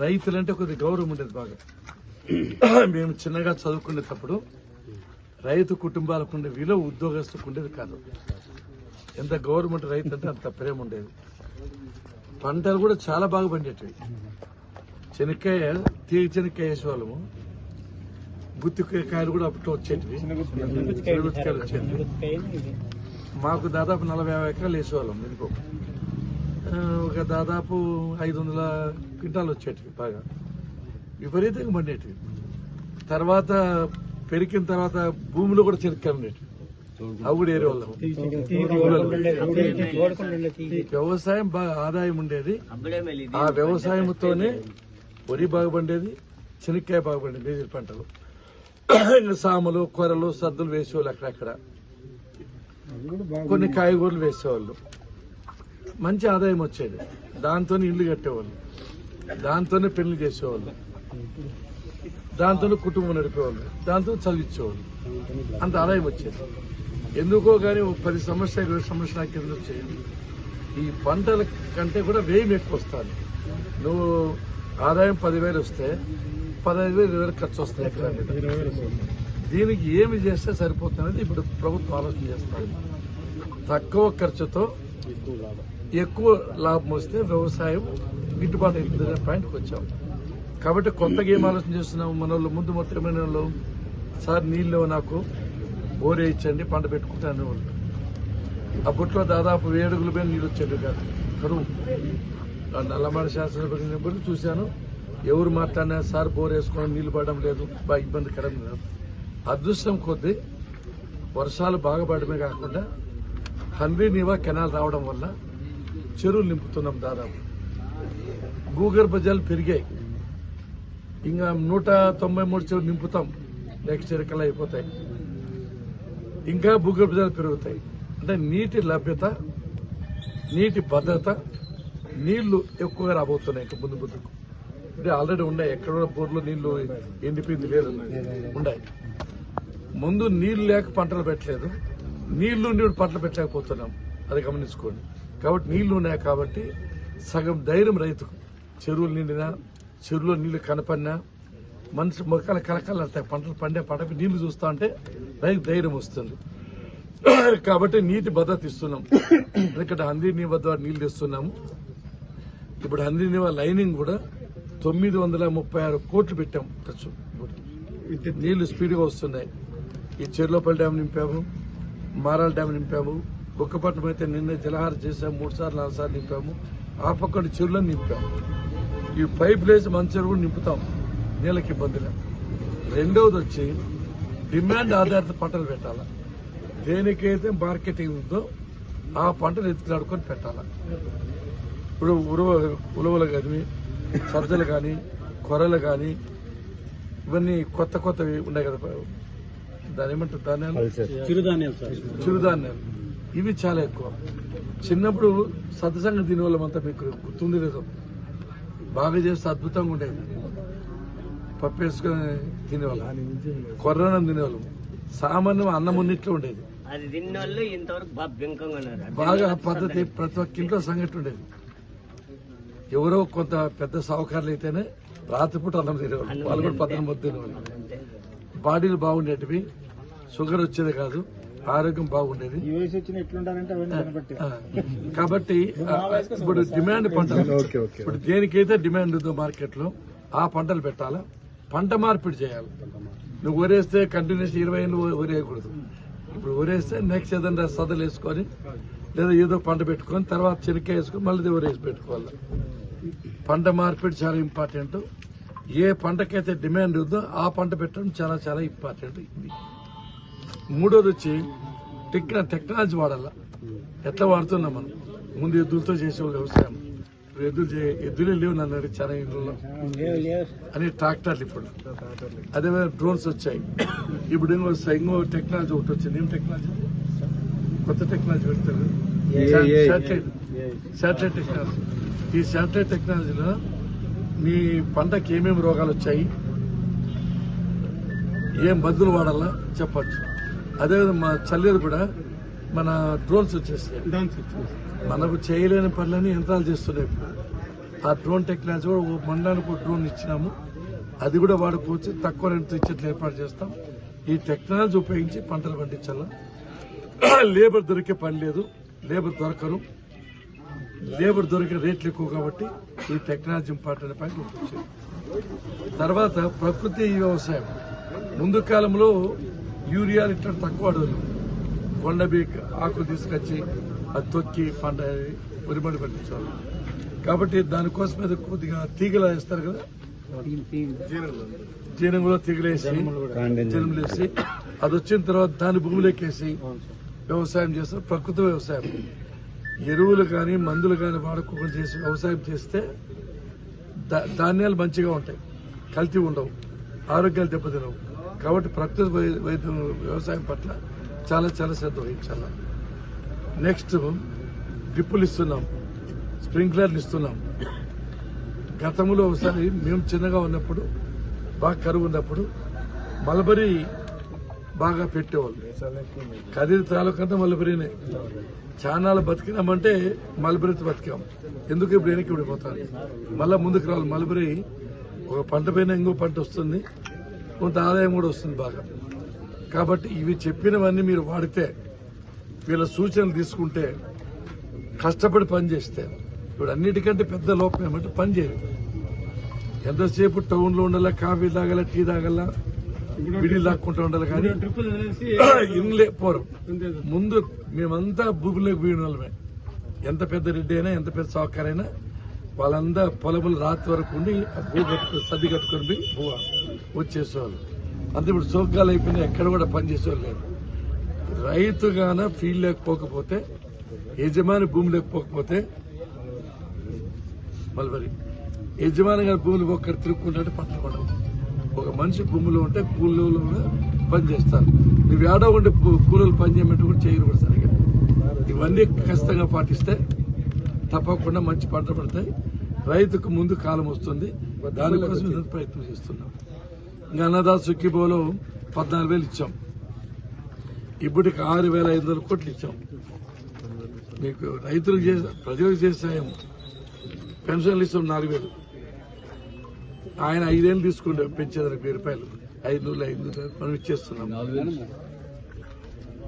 రైతులంటే కొద్ది గౌరవం ఉండేది బాగా. మేము చిన్నగా చదువుకునేటప్పుడు రైతు కుటుంబాలకు ఉండే విలువ ఉద్యోగస్తులకు ఉండేది కాదు. ఎంత గవర్నమెంట్ రైతు అంటే అంత ప్రేమ ఉండేది. పంటలు కూడా చాలా బాగా పండేటివి. చెనక్కాయ తీగ చెనక్కాయ వేసేవాళ్ళము. గుత్తికాయలు కూడా అప్పుడు వచ్చేటివి. వచ్చేటివి. మాకు దాదాపు నలభై యాభై ఎకరాలు వేసేవాళ్ళం. మినుకో ఒక దాదాపు ఐదు వందల క్వింటాలు వచ్చేటివి బాగా. విపరీతంగా పండేటివి తర్వాత పెరిగిన తర్వాత భూమిలో కూడా చెనక్కాయలు ఉండేటివి అవి కూడా ఏరే వ్యవసాయం బాగా ఆదాయం ఉండేది. ఆ వ్యవసాయంతోనే వరి బాగా పండేది శనక్కాయ బాగా పండేది పంటలు సామలు కూరలు సద్దులు వేసేవాళ్ళు అక్కడక్కడ. కొన్ని కాయగూరలు వేసేవాళ్ళు. మంచి ఆదాయం వచ్చేది. దాంతోనే ఇల్లు కట్టేవాళ్ళు. దాంతోనే పెళ్ళి చేసేవాళ్ళు. దాంతోనే కుటుంబం నడిపేవాళ్ళు. దాంతో చదివించేవాళ్ళు. అంత ఆదాయం వచ్చేది. ఎందుకో కానీ ఒక పది సంవత్సరాలు ఇరవై సంవత్సరాల కింద వచ్చేది ఈ పంటల కంటే కూడా వ్యయం ఎక్కువ వస్తుంది. నువ్వు ఆదాయం పదివేలు వస్తే పదహైదు వేలు ఇరవై వేలు ఖర్చు వస్తాయి ఎక్కడ దీనికి ఏమి చేస్తే సరిపోతుందనేది ఇప్పుడు ప్రభుత్వం ఆలోచన చేస్తుంది. తక్కువ ఖర్చుతో ఎక్కువ లాభం వస్తే వ్యవసాయం గిట్టుబాటు అవుతుందనే పాయింట్కి వచ్చాం. కాబట్టి కొత్తగా ఏం ఆలోచన చేస్తున్నాం మన వాళ్ళు ముందు మొత్తం వాళ్ళు. సార్ నీళ్ళు నాకు. బోరే ఇచ్చండి పంట పెట్టుకుంటాను వాళ్ళు అప్పట్లో దాదాపు వేడుగుల మీద నీళ్ళు వచ్చేది కాదు. కరువు. నల్లమాడ నల్లమడి చూశాను. ఎవరు మాట్లాడినా సార్ బోర్ వేసుకోవడం నీళ్ళు పడడం లేదు. బాగా ఇబ్బందికరం లేదు అదృష్టం కొద్దీ వర్షాలు బాగా పడమే కాకుండా హండ్రీ నీవా కెనాల్ రావడం వల్ల చెరువులు నింపుతున్నాం దాదాపు. భూగర్భ జలాలు పెరిగాయి ఇంకా నూట తొంభై మూడు చెరువులు నింపుతాం. నెక్స్ట్ ఇయర్ కల్లా అయిపోతాయి. ఇంకా భూగర్భ జలాలు పెరుగుతాయి. అంటే నీటి లభ్యత నీటి భద్రత నీళ్ళు ఎక్కువగా రాబోతున్నాయి ఇంకా ముందు ముందుకు. అంటే ఆల్రెడీ ఉన్నాయి. ఎక్కడ కూడా నీళ్ళు ఎండిపోయింది లేదు. ఉన్నాయి. ముందు నీళ్ళు లేక పంటలు పెట్టలేదు. నీళ్ళు నీళ్ళు పంటలు పెట్టలేకపోతున్నాం. అది గమనించుకోండి. కాబట్టి నీళ్ళు ఉన్నాయి కాబట్టి సగం ధైర్యం రైతుకు. చెరువులు నిండినా చెరువులో నీళ్ళు కనపడినా మనిషి మొక్కల కలకలంటాయి పంటలు పండే పంటకి నీళ్ళు చూస్తా ఉంటే రైతు ధైర్యం వస్తుంది. కాబట్టి నీటి భద్రత ఇస్తున్నాం. ఎందుకంటే హందీ నీ వద్ద నీళ్ళు ఇస్తున్నాము ఇప్పుడు హందీ నీవ లైనింగ్ కూడా తొమ్మిది వందల ముప్పై ఆరు కోట్లు పెట్టాం ఖర్చు. నీళ్ళు స్పీడ్గా వస్తున్నాయి. ఈ చెర్లోపల్లి డ్యామ్ నింపాము మారాల డ్యామ్ నింపాము బుక్కపట్నం అయితే నిన్న జలహార చేసాము మూడు సార్లు నాలుగు సార్లు నింపాము. ఆ పక్కన చెరువులను నింపాము ఈ పైప్ లేసి మన చెరువు కూడా నింపుతాం. నీళ్ళకి ఇబ్బందిగా రెండవది వచ్చి డిమాండ్ ఆధారిత పంటలు పెట్టాలా. దేనికైతే మార్కెటింగ్ ఉందో ఆ పంటలు ఎత్తులాడుకొని పెట్టాలా. ఇప్పుడు ఉరువ ఉలవలు కానీ సజ్జలు కానీ కొర్రలు కానీ ఇవన్నీ కొత్త కొత్తవి ఉన్నాయి కదా. దాని ఏమంటారు? ధాన్యాలు చిరుధాన్యాలు చిరుధాన్యాలు. ఇవి చాలా ఎక్కువ. చిన్నప్పుడు సత్సంగం తినేవాళ్ళం అంతా మీకు గుర్తుంది లేదు? బాగా చేస్తే అద్భుతంగా ఉండేది. పప్పు వేసుకొని తినేవాళ్ళం. కొర్రనం తినేవాళ్ళం. సామాన్యం అన్నం ఉన్నట్లు ఉండేది. అది తిన్నోళ్ళు ఇంతవరకు బాగా పద్ధతి ప్రతి ఒక్క ఇంట్లో సంగతి ఉండేది. ఎవరో కొంత పెద్ద సావుకారులు అయితేనే రాత్రిపూట అన్నం తినేవాళ్ళు. వాళ్ళు కూడా పద్దెనిమిది మొద్దు తినేవాళ్ళు. బాడీలు బాగుండేటివి. షుగర్ వచ్చేది కాదు. ఆరోగ్యం బాగుండేది. కాబట్టి ఇప్పుడు డిమాండ్ పంటలు. ఇప్పుడు దేనికైతే డిమాండ్ ఉందో మార్కెట్లో ఆ పంటలు పెట్టాలా? పంట మార్పిడి చేయాలి. నువ్వు ఊరేస్తే కంటిన్యూస్ ఇరవై ఏళ్ళు ఊరేయకూడదు ఇప్పుడు ఊరేస్తే నెక్స్ట్ ఏదైనా సదలు వేసుకొని లేదా ఏదో పంట పెట్టుకొని తర్వాత చెనక్కాయ వేసుకొని మళ్ళీ ఊరేసి పెట్టుకోవాలి? పంట మార్పిడి చాలా ఇంపార్టెంట్. ఏ పంటకైతే డిమాండ్ ఉందో ఆ పంట పెట్టడం చాలా చాలా ఇంపార్టెంట్. ఇది మూడోది వచ్చి టెక్న టెక్నాలజీ వాడాలా ఎట్లా వాడుతున్నాం మనం? ముందు ఎద్దులతో చేసే వ్యవసాయం. ఎద్దులు చే- ఎద్దులే లేవు నన్ను అడిగి చాలా ఇంట్లో అని ట్రాక్టర్లు ఇప్పుడు. అదే డ్రోన్స్ వచ్చాయి. ఇప్పుడు ఇంకో స- ఇంకో టెక్నాలజీ ఒకటి వచ్చింది. ఏం టెక్నాలజీ? కొత్త టెక్నాలజీ పెడతారు. శాటిలైట్ శాటిలైట్ టెక్నాలజీ ఈ శాటిలైట్ టెక్నాలజీలో మీ పంటకి ఏమేమి రోగాలు వచ్చాయి? ఏం మందులు వాడాలా? చెప్పచ్చు. అదేవిధంగా మా చల్లేరు కూడా మన డ్రోన్స్ వచ్చేసాయి మనకు చేయలేని పనులని యంత్రాలు చేస్తున్నాయి ఇప్పుడు. ఆ డ్రోన్ టెక్నాలజీ కూడా ఓ మండలానికి ఒక డ్రోన్ ఇచ్చినాము. అది కూడా వాడుకోవచ్చు. తక్కువ రేటుతో ఇచ్చేట్లు ఏర్పాటు చేస్తాం. ఈ టెక్నాలజీ ఉపయోగించి పంటలు పండించాలా. లేబర్ దొరికే పని లేదు. లేబర్ దొరకరు లేబర్ దొరికే రేట్లు ఎక్కువ కాబట్టి ఈ టెక్నాలజీ ఇంపార్టెంట్ పైన గుర్తొచ్చింది. తర్వాత ప్రకృతి వ్యవసాయం. ముందు కాలంలో యూరియా ఇట్లా తక్కువ అడవులు కొండబీ ఆకులు తీసుకొచ్చి అది తొక్కి పంట పొరిమడి పండించాలి. కాబట్టి దానికోసం మీద కొద్దిగా తీగలు వేస్తారు కదా? జీనంలో తీగలేసి జనములేసి అది వచ్చిన తర్వాత దాని భూమిలోకేసి వ్యవసాయం చేస్తారు ప్రకృతి వ్యవసాయం. ఎరువులు కానీ మందులు కానీ వాడుకోకుండా చేసి వ్యవసాయం చేస్తే ధాన్యాలు మంచిగా ఉంటాయి. కల్తీ ఉండవు. ఆరోగ్యాలు దెబ్బతినవు. కాబట్టి ప్రకృతి వై- వైద్యం వ్యవసాయం పట్ల చాలా చాలా శ్రద్ధ వహించాల? నెక్స్ట్ డ్రిప్పులు ఇస్తున్నాం. స్ప్రింక్లర్లు ఇస్తున్నాం. గతంలో ఒకసారి మేము చిన్నగా ఉన్నప్పుడు బాగా కరువు ఉన్నప్పుడు మలబరీ బాగా పెట్టేవాళ్ళు. కదిరి తాలూకంతా మలబరీనే. చానాలు బతికినామంటే మలబరీతో బతికాం. ఎందుకు ఇప్పుడు వెనక్కి విడిపోతాను మళ్ళా ముందుకు రావాలి. మలబరీ ఒక పంట పైన ఇంకో పంట వస్తుంది. కొంత ఆదాయం కూడా వస్తుంది బాగా. కాబట్టి ఇవి చెప్పినవన్నీ మీరు వాడితే వీళ్ళ సూచనలు తీసుకుంటే కష్టపడి పని చేస్తే ఇప్పుడు అన్నిటికంటే పెద్ద లోపం ఏమంటే పని చేయరు. ఎంతసేపు టౌన్లో ఉండాలా కాఫీ తాగాల టీ తాగాల విడిలు తాక్కుంటూ ఉండాలి కానీ ఇన్లే పోరు. ముందు మేమంతా భూమిలోకి పోయిన వాళ్ళమే ఎంత పెద్ద రెడ్డి అయినా ఎంత పెద్ద సాకర్ అయినా వాళ్ళందా పొలములు రాత్రి వరకు ఉండి భూ కట్టుకుని సర్ది కట్టుకొని పోయి భూ వచ్చేసేవాళ్ళు. అంతే ఇప్పుడు సోగ్గాలు అయిపోయినా ఎక్కడ కూడా పనిచేసేవాళ్ళు లేదు రైతుగాన ఫీల్డ్ లేకపోకపోతే యజమాని భూమి లేకపోకపోతే మల్బరి యజమాని గారి భూములు ఒక్కరు తిరుక్కుంటే పంటలు పడవు. ఒక మనిషి భూమిలో ఉంటే కూలీలు కూడా నువ్వు ఏడో ఉంటే కూలీలు పని చేయమంటే కూడా చేయరు కూడా సరిగా. ఇవన్నీ ఖచ్చితంగా పాటిస్తే తప్పకుండా మంచి పంట పడతాయి. రైతుకు ముందు కాలం వస్తుంది. దానికోసం ప్రయత్నం చేస్తున్నాం. ఇంకా అన్నదాత సుఖీబోలో పద్నాలుగు వేలు ఇచ్చాం. ఇప్పటికి ఆరు వేల ఐదు వందల కోట్లు ఇచ్చాం. మీకు రైతులకు చేసే ప్రజలకు చేసే పెన్షన్లు ఇస్తాం నాలుగు వేలు. ఆయన ఐదేళ్ళు తీసుకుంటే పెంచేదానికి వెయ్యి రూపాయలు. ఐదు నూరు ఐదు నూరు మనం ఇచ్చేస్తున్నాం.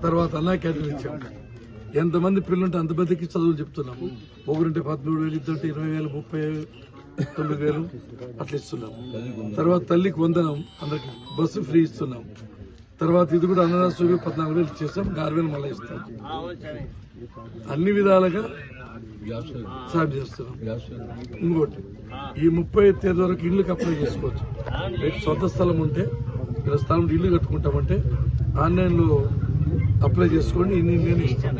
తర్వాత అన్నా క్యాటరింగ్ ఇచ్చాం. ఎంతమంది పిల్లలుంటే అంతమందికి చదువులు చెప్తున్నాం ఒకరుంటే పదమూడు వేలు ఇద్దరుంటే ఇరవై వేలు ముప్పై తొమ్మిది వేలు అట్లా ఇస్తున్నాం తర్వాత తల్లికి వందనం అందరికి బస్సు ఫ్రీ ఇస్తున్నాం తర్వాత ఇది కూడా అన్నదాన పద్నాలుగు వేలు ఇచ్చేస్తాం ఆరు వేలు మళ్ళీ ఇస్తాం. అన్ని విధాలుగా సాయం చేస్తున్నాం. ఇంకోటి ఈ ముప్పై తేదీ వరకు ఇల్లుకి అప్లై చేసుకోవచ్చు. సొంత స్థలం ఉంటే స్థలం ఇల్లు కట్టుకుంటామంటే ఆన్లైన్లో అప్లై చేసుకోండి ఇన్ని ఇల్లు ఇస్తాం